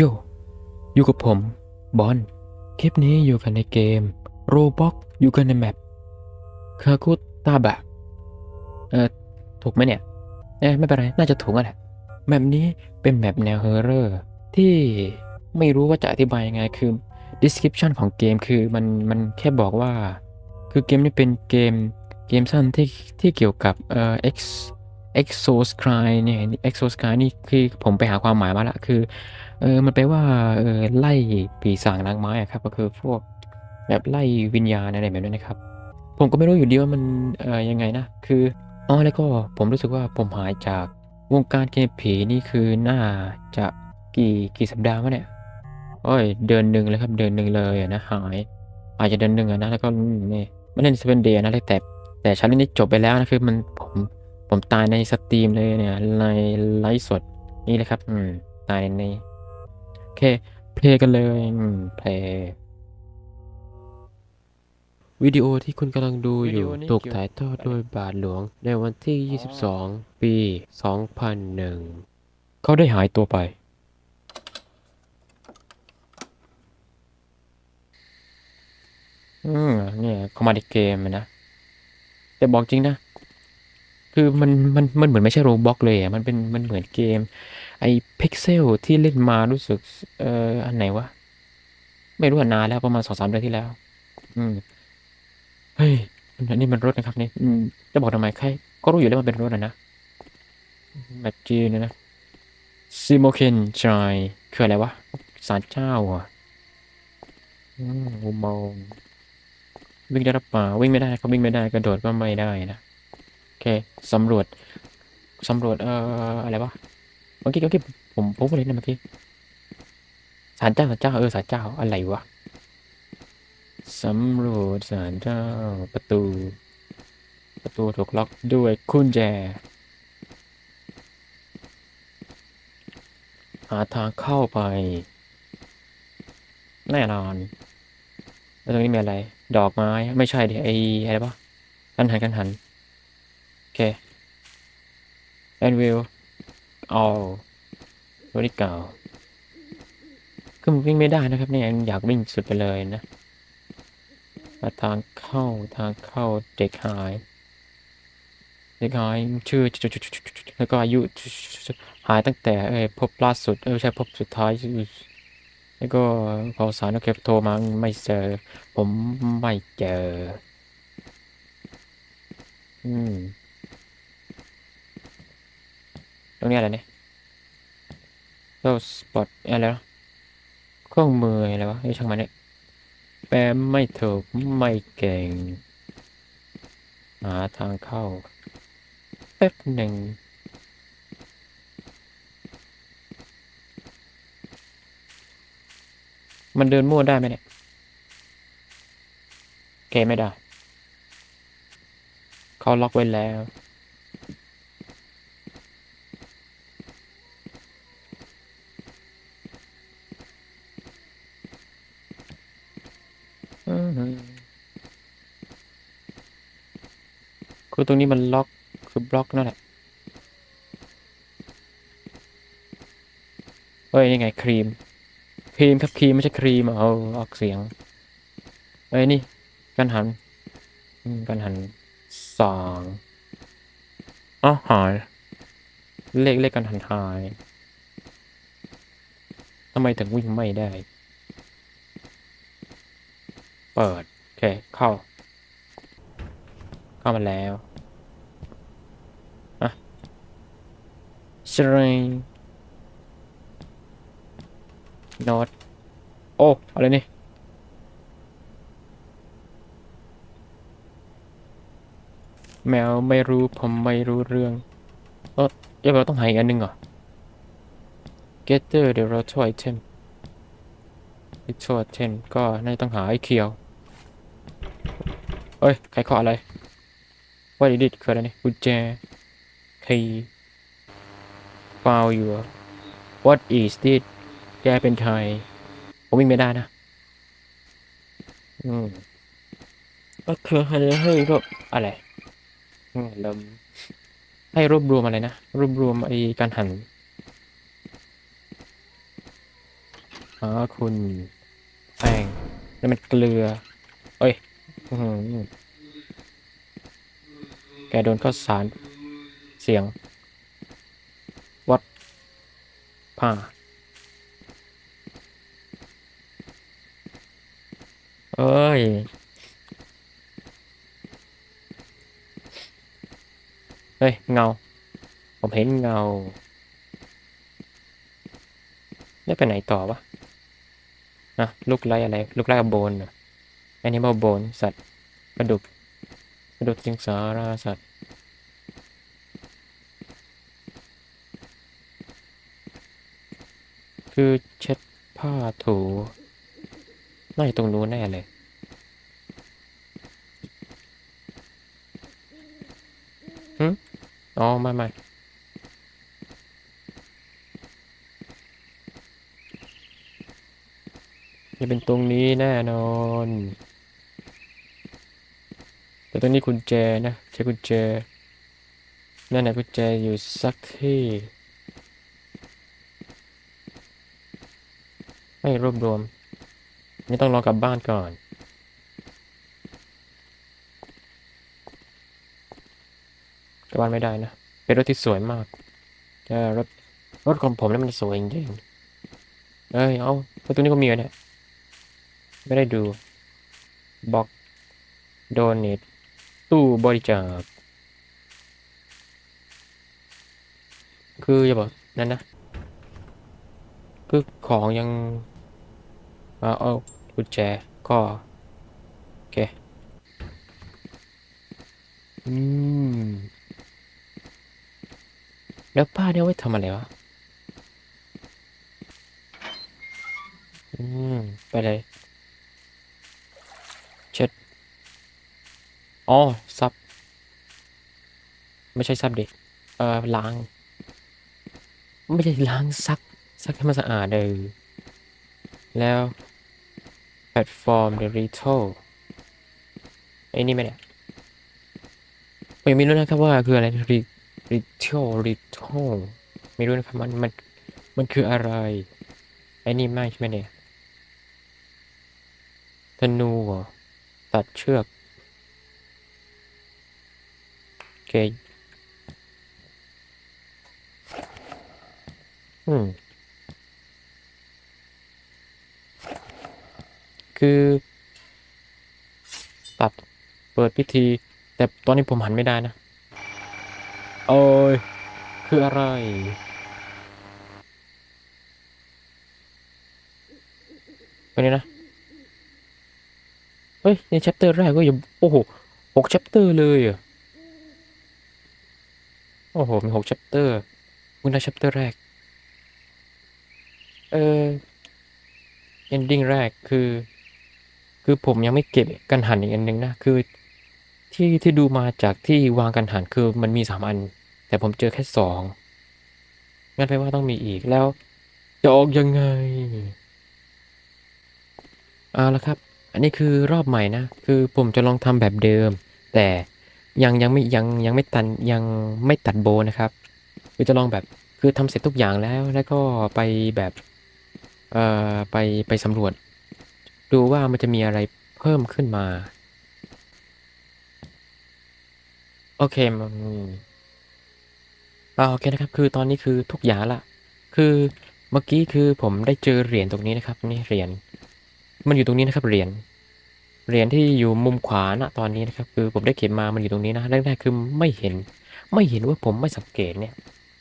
โยอยู่กับผมบอลคลิปนี้อยู่กันในเกมโรบ็อกอยู่กันในแมปคาคุตาบะเออถูกไหมเนี่ยเอ้ยไม่เป็นไร น่าจะถูกแล้วแหละแมปนี้เป็นแมปแนวเฮอร์เรอร์ที่ไม่รู้ว่าจะอธิบายยังไงคือ description ของเกมคือมันมันแค่บอกว่า คือเกมนี้เป็นเกมเกมสั้นที่ที่เกี่ยวกับเอ่อ X Exoscry เนี่ย Exoscry นี่คือผมไปหาความหมายมาละคือเออมันแปลว่าเออไล่ปีศาจนางไม้อะครับ ก็คือพวกแบบไล่วิญญาณอะไรแบบนั้นนะครับ ผมก็ไม่รู้อยู่ดีว่ามันเออยังไงนะ คืออ๋อแล้วก็ผมรู้สึกว่าผมหายจากวงการเกมผีนี่คือน่าจะกี่กี่สัปดาห์วะเนี่ยโอ้ยเดือนหนึ่งเลยครับเดือนหนึ่งเลยนะหายอาจจะเดือนหนึ่งนะแล้วก็นี่ไม่เล่นเซเว่นเดย์นะแต่แต่ชาเลนจ์นี้จบไปแล้วนะคือมันผม ผมตายในสตรีมเลยเนี่ยในไลฟ์สดนี่เลยครับ อืม ตายในนี้โอเค เพลย์กันเลย อืม เพลย์วิดีโอที่คุณกำลังดูอยู่วิดีโอนี้ถูกเกี่ยวถ่ายทอดโดยบาทหลวง ในวันที่ 22 ปี 2001 เขาได้หายตัวไป อืม เนี่ย เขามาในเกมอะนะ แต่บอกจริงนะ คือมันมันมันเหมือนไม่ใช่โรบ็อกเลยอะมันเป็นมันเหมือนเกม ไอ้พิกเซลที่เล่นมารู้สึก เอ่ออันไหนวะ ไม่รู้นานแล้วประมาณสองสามเดือนที่แล้ว อืมเฮ้ยอันนี้มันรถนะครับนี่อืมจะบอกทำไมใครก็รู้อยู่แล้วมันเป็นรถอะนะแบบจีนนะนะซิโมเคนจอยคืออะไรวะศาลเจ้าอะอืมอุโมงวิ่งได้หรือเปล่าวิ่งไม่ได้ก็วิ่งไม่ได้กระโดดก็ไม่ได้นะ เคสำรวจสำรวจเอ่ออะไรวะเมื่อกี้เมื่อกี้ผมผมพูดอะไรนะเมื่อกี้ศาลเจ้าศาลเจ้าเออศาลเจ้าอะไรวะสำรวจศาลเจ้าประตู ประตูถูกล็อกด้วยกุญแจ หาทางเข้าไป แน่นอน แล้วตรงนี้มีอะไร ดอกไม้ไม่ใช่ดิไออะไรปะกันหันกันหัน โอเค and will all ตัวที่เก่าคือมันวิ่งไม่ได้นะครับเนี่ยอยากวิ่งสุดไปเลยนะมาทางเข้าทางเข้าเด็กหายเด็กหายชื่อแล้วก็อายุหายตั้งแต่เอ้พบล่าสุดเออไม่ใช่พบสุดท้ายแล้วก็พอสารโอเคโทรมาไม่เจอ ผมไม่เจอ อืม ตรงนี้อะไรเนี่ยโ o สปอตอะไรวะเครื่องมืออะไรวะไอ้ช่างมันเนี่ยแปลไม่ถูกไม่เก่ง หาทางเข้าแป๊บหนึ่งมันเดินมั่วได้ไหมเนี่ยโอเคไม่ได้ เขาล็อกไว้แล้ว อือหือ คือตรงนี้มันล็อกคือบล็อกนั่นแหละเฮ้ยนี่ไงครีม ครีมครับครีมไม่ใช่ครีมอะเอาออกเสียงเอ้ยนี่กันหันกันหันสองอ๋อหายเลขเลขกันหันหายทำไมถึงวิ่งไม่ได้ เปิด โอเค เข้า เข้ามาแล้วอะสตริงโน้ตโอ้ อะไรนี่ แมวไม่รู้ ผมไม่รู้เรื่องเออเดี๋ยวเราต้องหาอีกอันหนึ่งเหรอ Getter the Roto Item Roto Item ก็น่าจะต้องหาไอ้เคียว เอ้ยใครเคาะอะไรว่าดิดิคืออะไรนี่กุญแจคีย์ฟาวอยู่ What is this แกเป็นใครผมวิ่งไม่ได้นะ อืมก็คือให้ให้รวบอะไรอืมเริ่มให้รวบรวมอะไรนะ รวบรวมไอ้การหันหาคุณแป้งแล้วมันเกลือ เอ้ยอื้อหือ แกโดนข้าวสารเสียง วัดผ้าเอ้ย เฮ้ย เงา ผมเห็นเงาได้ไปไหนต่อวะนะลูกไล่อะไร ลูกไล่โบนอนิ มอลโบนสัตว์กระดูกกระดูกสิงสาราสัตว์คือเช็ดผ้าถูน่าจะตรงนู้นแน่เลยหึอ๋อ ไม่ไม่จะเป็นตรงนี้แน่นอน ต่ตรงนี้กุญแจนะ ใช้กุญแจ นั่นนะกุญแจอยู่สักที่ให้รวบรวมนี่ต้องรอกลับบ้านก่อน กลับบ้านไม่ได้นะ เป็นรถที่สวยมากแต่รถรถของผมนี่มันสวยจริงๆเอ้ย เอาแล้วตัวนี้ก็มีนี่ยไม่ได้ดูบ็อกโดเนท ตู้บริจาค คืออย่าบอกนั่นนะ คือของยังเอาเอากุญแจก็ โอเค อืม แล้วป้าเนี่ยไว้ทำอะไรวะ อืม ไปเลย เช็ด อ๋อซับ ไม่ใช่ซับเดิเอ่อล้าง ไม่ใช่ล้างซัก ซักให้มันสะอาดเลยแล้วแพลตฟอร์มเดริโทไอ้นี่ไหมเนี่ยผมยังไม่รู้นะครับว่าคืออะไรริริโทริโทไม่รู้นะครับมันมันมันคืออะไร ไอ้นี่ไม่ใช่ไหมเนี่ยธนูตัดเชือก โอ เคอืม คือ ตัดเปิดพิธี แต่ตอนนี้ผมหันไม่ได้นะ โอ้ย คืออะไร ไปนี่นะ เฮ้ยในแชปเตอร์แรกก็ยังโอ้โหหกแชปเตอร์เลยอะ โอ้โห มีหกแชปเตอร์มึงได้แชปเตอร์แรก เออ ending แรกคือ คือผมยังไม่เก็บกันหันอีกอันหนึ่งนะ คือที่ที่ดูมาจากที่วางกันหันคือมันมีสามอัน แต่ผมเจอแค่สองงั้นแปลว่าต้องมีอีกแล้ว จะออกยังไงเอาละครับ อันนี้คือรอบใหม่นะ คือผมจะลองทำแบบเดิม แต่ ยังยังไม่ยังยังไม่ตันยังไม่ตัดโบนะครับคือจะลองแบบคือทำเสร็จทุกอย่างแล้วแล้วก็ไปแบบเอ่อไปไปสำรวจ ดูว่ามันจะมีอะไรเพิ่มขึ้นมา โอเคมันโอเคนะครับ คือตอนนี้คือทุกอย่างละคือเมื่อกี้คือผมได้เจอเหรียญตรงนี้นะครับ นี่เหรียญมันอยู่ตรงนี้นะครับเหรียญ เหรียญที่อยู่มุมขวานะตอนนี้นะครับคือผมได้เก็บมามันอยู่ตรงนี้นะแรกๆคือไม่เห็นไม่เห็นว่าผมไม่สังเกตเนี่ย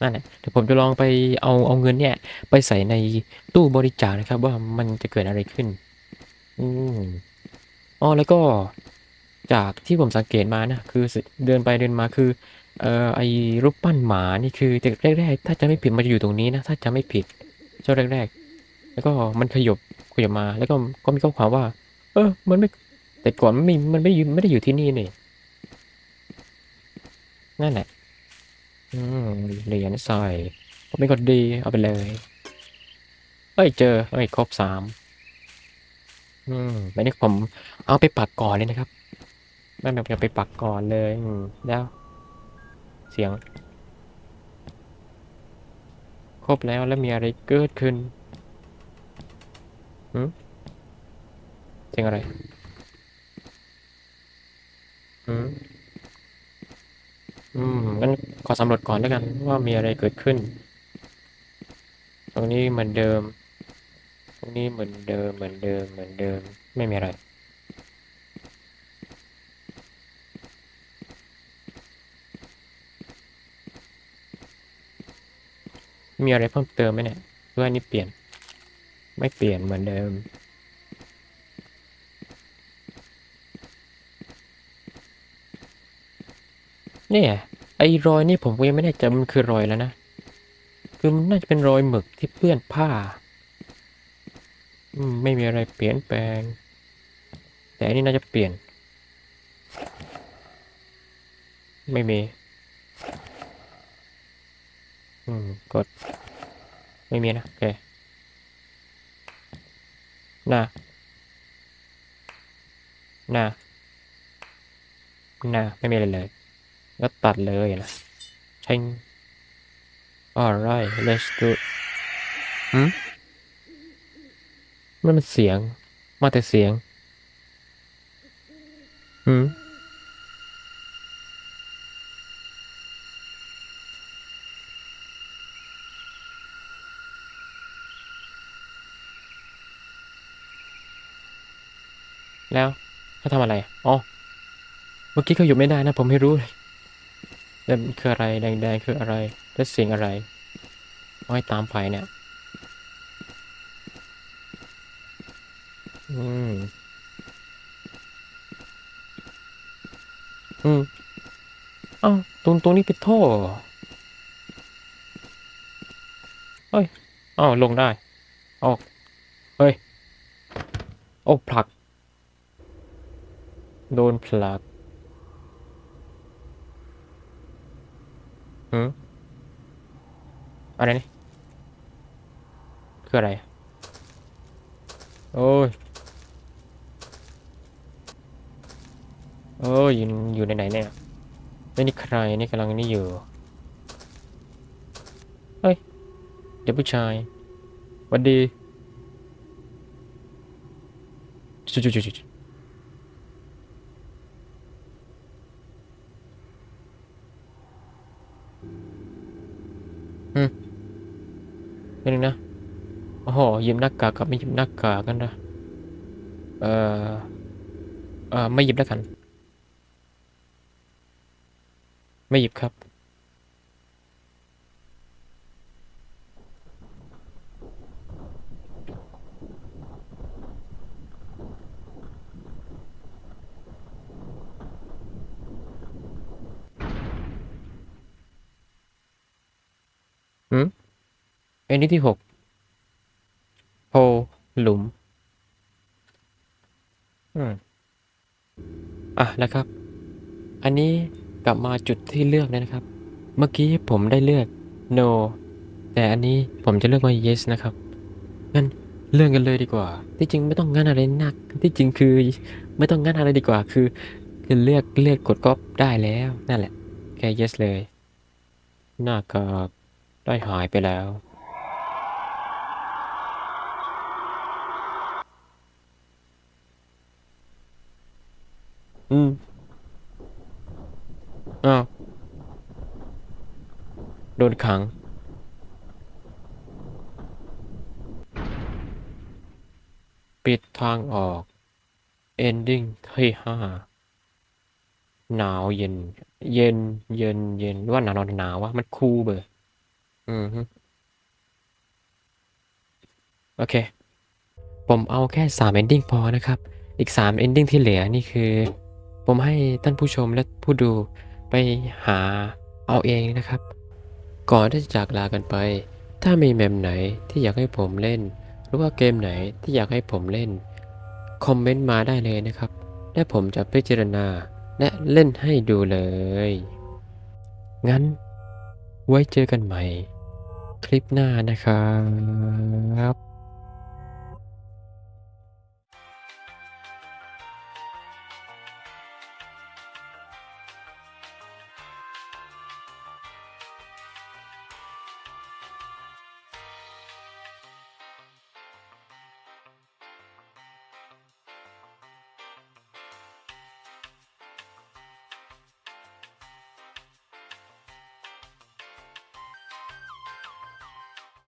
นั่นแหละเดี๋ยวผมจะลองไปเอาเอาเงินเนี่ยไปใส่ในตู้บริจาคนะครับ ว่ามันจะเกิดอะไรขึ้นอืมอ๋อแล้วก็จากที่ผมสังเกตมานะคือเดินไปเดินมาคือเอ่อไอ้รูปปั้นหมานี่คือจากแรกๆถ้าจะไม่ผิดมันจะอยู่ตรงนี้นะถ้าจะไม่ผิดช่วงแรกๆ แล้วก็มันขยบขยบมาแล้วก็ก็มีข้อความว่า เออมันไม่ แต่ก่อนมันไม่มันไม่ไม่ได้อยู่ที่นี่นี่นั่นแหละ อืมเหรียญใส่ผมเป็นคนดีเอาไปเลยเอ้ยเจอเอ้ยครบสามอืมอันนี้ผมเอาไปปักก่อนเลยนะครับไม่แบบจะไปปักก่อนเลยอืมแล้วเสียง ครบแล้วแล้วมีอะไรเกิดขึ้นหืมเสียงอะไร หืมอืมงั้นขอสำรวจก่อนแล้วกันว่ามีอะไรเกิดขึ้น ตรงนี้เหมือนเดิม ตรงนี้เหมือนเดิมเหมือนเดิมเหมือนเดิม ไม่มีอะไร มีอะไรเพิ่มเติมไหมเนี่ยหรือว่าอันนี้เปลี่ยน ไม่เปลี่ยนเหมือนเดิม เนี่ยไอ้รอยนี่ผมก็ยังไม่แน่ใจมันคือรอยแล้วนะ คือมันน่าจะเป็นรอยหมึกที่เปื้อนผ้า อืมไม่มีอะไรเปลี่ยนแปลง แต่อันนี้น่าจะเปลี่ยน ไม่มี อืมกด ไม่มีนะ โอเค น่าน่าน่าไม่มีอะไรเลย ก็ตัดเลยนะใช่ alright let's do it หืมมันมันเสียง มาแต่เสียงหืมแล้วเขาทำอะไร อ๋อ เมื่อกี้เขาหยุดไม่ได้นะ ผมไม่รู้เลย แต่มันคืออะไรแดงๆคืออะไร และเสียงอะไรเอาให้ตามไปเนี่ย อืม อืมอ้าวตรงตรงนี้เป็นท่อเฮ้ยอ้าลงได้ ออก เฮ้ย โอ้ผลัก โดนผลัก หืมอะไรนี่คืออะไร โอ้ย โอ้ย อยู่อยู่ในไหนเนี่ยไม่นี่ใครนี่กำลังนี่อยู่ เฮ้ย เดี๋ยวผู้ชายวัสดีจุดจุดจุด อืมนิดนึงนะโอ้โหหยิบหน้ากากกับไม่หยิบหน้ากากกันนะเอ่อเอ่อไม่หยิบแล้วกัน ไม่หยิบครับ อันนี้ที่หกโพหลุม อืม อะแล้วครับ อันนี้กลับมาจุดที่เลือกนะครับ เมื่อกี้ผมได้เลือก no แต่อันนี้ผมจะเลือกว่า yes นะครับ งั้นเลือกกันเลยดีกว่า ที่จริงไม่ต้องงั้นอะไรหนัก ที่จริงคือไม่ต้องงั้นอะไรดีกว่า คือคือเลือกเลือกกดก๊อปได้แล้วนั่นแหละ แค่ yes เลย หน้ากากได้หายไปแล้ว อืมอ้าวโดนขัง ปิดทางออก ending ที่ห้าหนาวเย็น เย็น เย็น เย็นหรือว่าหนาวหนาวหนาววะมันคูลเบอร์อืมฮึโอเค ผมเอาแค่สาม ending พอนะครับ อีกสาม ending ที่เหลือนี่คือ ผมให้ท่านผู้ชมและผู้ดูไปหาเอาเองนะครับ ก่อนที่จะจากลากันไป ถ้ามีแมมไหนที่อยากให้ผมเล่น หรือว่าเกมไหนที่อยากให้ผมเล่น คอมเมนต์มาได้เลยนะครับ และผมจะพิจารณาและเล่นให้ดูเลย งั้น ไว้เจอกันใหม่ คลิปหน้านะครับ